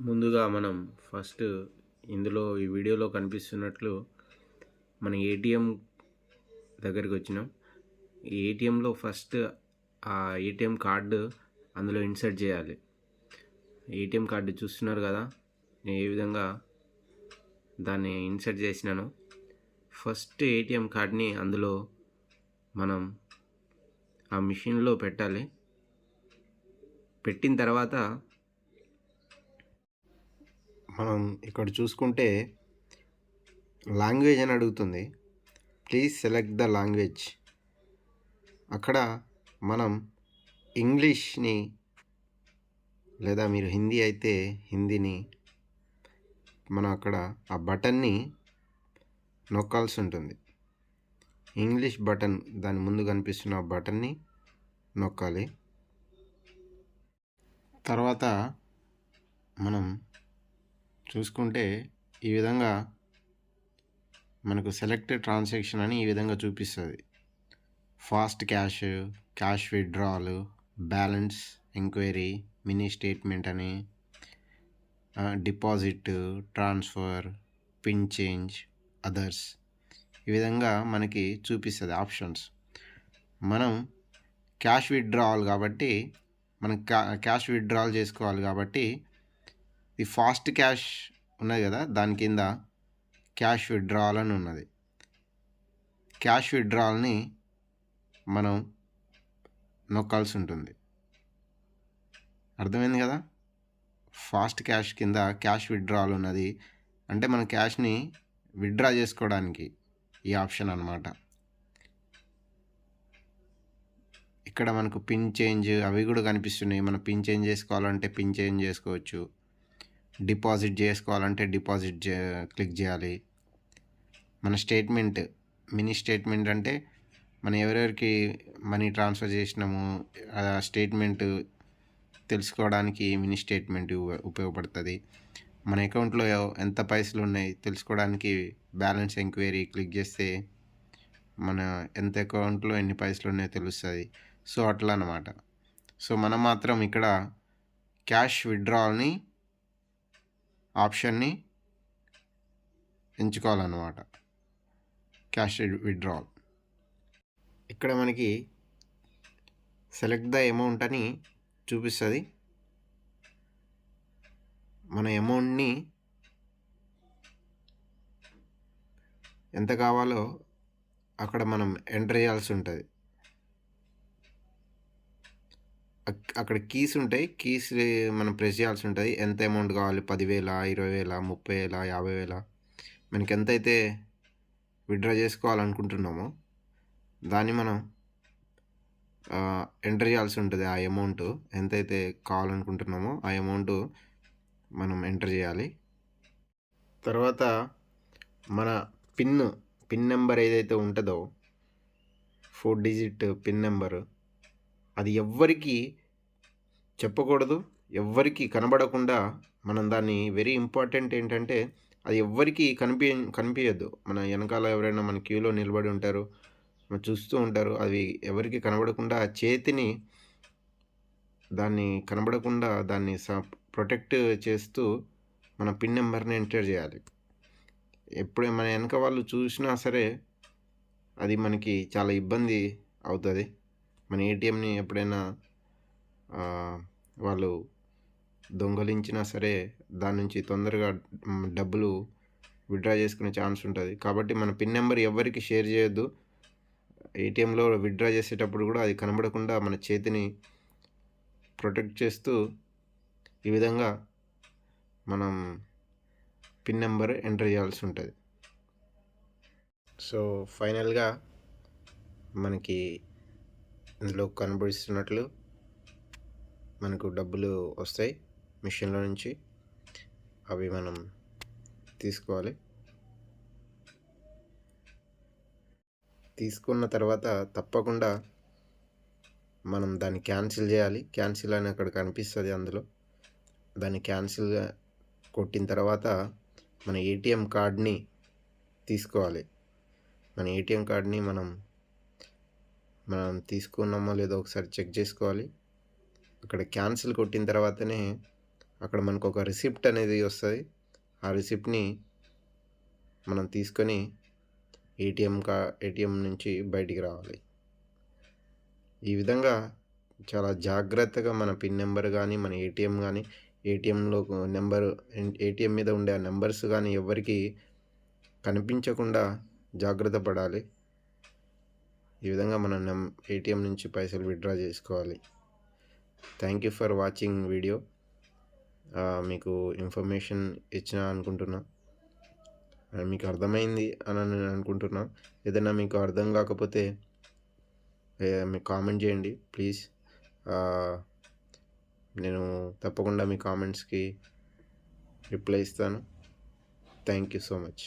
ముందుగా మనం ఫస్ట్ ఇందులో ఈ వీడియోలో కనిపిస్తున్నట్లు మన ఏటీఎం దగ్గరికి వచ్చినాం. ఈ ఏటీఎంలో ఫస్ట్ ఆ ఏటీఎం కార్డు అందులో ఇన్సర్ట్ చేయాలి. ఏటీఎం కార్డు చూస్తున్నారు కదా? నేను ఏ విధంగా దాన్ని ఇన్సర్ట్ చేసినాను? ఫస్ట్ ఏటీఎం కార్డ్ని అందులో మనం ఆ మిషన్లో పెట్టాలి. పెట్టిన తర్వాత మనం ఇక్కడ చూసుకుంటే లాంగ్వేజ్ అని అడుగుతుంది. ప్లీజ్ సెలెక్ట్ ద లాంగ్వేజ్ అక్కడ మనం ఇంగ్లీష్ని లేదా మీరు హిందీ అయితే హిందీని మనం అక్కడ ఆ బటన్ని నొక్కాల్సి ఉంటుంది. ఇంగ్లీష్ బటన్ దాని ముందు కనిపిస్తున్న బటన్ని నొక్కాలి. తర్వాత మనం చూసుకుంటే ఈ విధంగా మనకు సెలెక్ట్ ట్రాన్సాక్షన్ అని ఈ విధంగా చూపిస్తుంది. Fast cash cash withdrawal balance enquiry mini statement అని deposit transfer pin change others ఈ విధంగా మనకి చూపిస్తుంది ఆప్షన్స్ మనం క్యాష్ విత్డ్రావల్ కాబట్టి మనం క్యాష్ విత్డ్రాల్ చేసుకోవాలి కాబట్టి ది ఫాస్ట్ క్యాష్ ఉన్నది కదా దాని కింద క్యాష్ విత్డ్రావల్ అని ఉన్నది. క్యాష్ విత్డ్రావల్ని మనం నొక్కాల్సి ఉంటుంది. అర్థమైంది కదా? ఫాస్ట్ క్యాష్ కింద క్యాష్ విత్డ్రావల్ ఉన్నది అంటే మన క్యాష్ని విత్డ్రా చేసుకోవడానికి ఈ ఆప్షన్ అనమాట ఇక్కడ మనకు పిన్ చేంజ్ అవి కూడా కనిపిస్తున్నాయి. మనం పిన్ చేంజ్ చేసుకోవాలంటే పిన్ చేంజ్ చేసుకోవచ్చు. డిపాజిట్ చేసుకోవాలంటే డిపాజిట్ క్లిక్ చేయాలి. మన స్టేట్మెంట్ మినీ స్టేట్మెంట్ అంటే మనం ఎవరెవరికి మనీ ట్రాన్స్ఫర్ చేసినాము ఆ స్టేట్మెంట్ తెలుసుకోవడానికి మినీ స్టేట్మెంట్ ఉపయోగపడుతుంది. మన అకౌంట్లో ఎంత పైసలు ఉన్నాయి తెలుసుకోవడానికి బ్యాలెన్స్ ఎంక్వైరీ క్లిక్ చేస్తే మన ఎంత అకౌంట్లో ఎన్ని పైసలు ఉన్నాయో తెలుస్తుంది. సో అట్లా అనమాట సో మనం మాత్రం ఇక్కడ క్యాష్ విత్డ్రాల్ని ఆప్షన్ని ఎంచుకోవాలన్నమాట. Cash withdrawal. ఇక్కడ మనకి సెలెక్ట్ ద అమౌంట్ అని చూపిస్తుంది. మన అమౌంట్ని ఎంత కావాలో అక్కడ మనం ఎంటర్ చేయాల్సి ఉంటుంది. అక్కడ కీస్ ఉంటాయి. కీస్ మనం ప్రెస్ చేయాల్సి ఉంటుంది. ఎంత అమౌంట్ కావాలి? పదివేల ఇరవై వేల ముప్పై వేల యాభై వేల మనకి ఎంతైతే విత్డ్రా చేసుకోవాలనుకుంటున్నామో దాన్ని మనం ఎంటర్ చేయాల్సి ఉంటుంది ఆ అమౌంట్. ఎంతైతే కావాలనుకుంటున్నామో ఆ అమౌంట్ మనం ఎంటర్ చేయాలి. తర్వాత మన పిన్ పిన్ నెంబర్ ఏదైతే ఉంటుందో ఫోర్ డిజిట్ పిన్ నెంబరు. అది ఎవ్వరికి చెప్పకూడదు ఎవ్వరికీ కనబడకుండా మనం దాన్ని వెరీ ఇంపార్టెంట్ ఏంటంటే అది ఎవ్వరికీ కనిపి కనిపించద్దు మన వెనకాల ఎవరైనా మన క్యూలో నిలబడి ఉంటారు చూస్తూ ఉంటారు అవి ఎవరికి కనబడకుండా ఆ చేతిని దాన్ని కనబడకుండా దాన్ని స ప్రొటెక్ట్ చేస్తూ మన పిన్ నెంబర్ని ఎంటర్ చేయాలి. ఎప్పుడు మన వెనక వాళ్ళు చూసినా సరే అది మనకి చాలా ఇబ్బంది అవుతుంది. మన ఏటీఎంని ఎప్పుడైనా వాళ్ళు దొంగలించినా సరే దాని నుంచి తొందరగా డబ్బులు విత్డ్రా చేసుకునే ఛాన్స్ ఉంటుంది. కాబట్టి మన పిన్ నెంబర్ ఎవరికి షేర్ చేయొద్దు. ఏటీఎంలో విత్డ్రా చేసేటప్పుడు కూడా అది కనబడకుండా మన చేతిని ప్రొటెక్ట్ చేస్తూ ఈ విధంగా మనం పిన్ నెంబర్ ఎంటర్ చేయాల్సి ఉంటుంది. సో ఫైనల్గా మనకి ఇందులో కనబడిస్తున్నట్లు మనకు డబ్బులు వస్తాయి మిషన్లో నుంచి. అవి మనం తీసుకోవాలి. తీసుకున్న తర్వాత తప్పకుండా మనం దాన్ని క్యాన్సిల్ చేయాలి. క్యాన్సిల్ అని అక్కడ కనిపిస్తుంది అందులో. దాన్ని క్యాన్సిల్ కొట్టిన తర్వాత మన ఏటీఎం కార్డ్ని తీసుకోవాలి. మన ఏటీఎం కార్డ్ని మనం మనం తీసుకున్నామో లేదో ఒకసారి చెక్ చేసుకోవాలి. అక్కడ క్యాన్సిల్ కొట్టిన తర్వాతనే అక్కడ మనకు ఒక రిసిప్ట్ అనేది వస్తుంది. ఆ రిసిప్ట్ని మనం తీసుకొని ఏటీఎం కా ఏటీఎం నుంచి బయటికి రావాలి. ఈ విధంగా చాలా జాగ్రత్తగా మన పిన్ నెంబర్ కానీ మన ఏటీఎం కానీ ఏటీఎంలో నెంబర్ ఏటీఎం మీద ఉండే ఆ నెంబర్స్ కానీ ఎవరికి కనిపించకుండా జాగ్రత్త పడాలి. ఈ విధంగా మనం నెం ఏటీఎం నుంచి పైసలు విత్డ్రా చేసుకోవాలి. Thank you for watching video మీకు ఇన్ఫర్మేషన్ ఇచ్చిన అనుకుంటున్నా. మీకు అర్థమైంది అని నేను అనుకుంటున్నా. ఏదైనా మీకు అర్థం కాకపోతే మీకు కామెంట్ చేయండి ప్లీజ్. నేను తప్పకుండా మీ కామెంట్స్కి రిప్లై ఇస్తాను. Thank you so much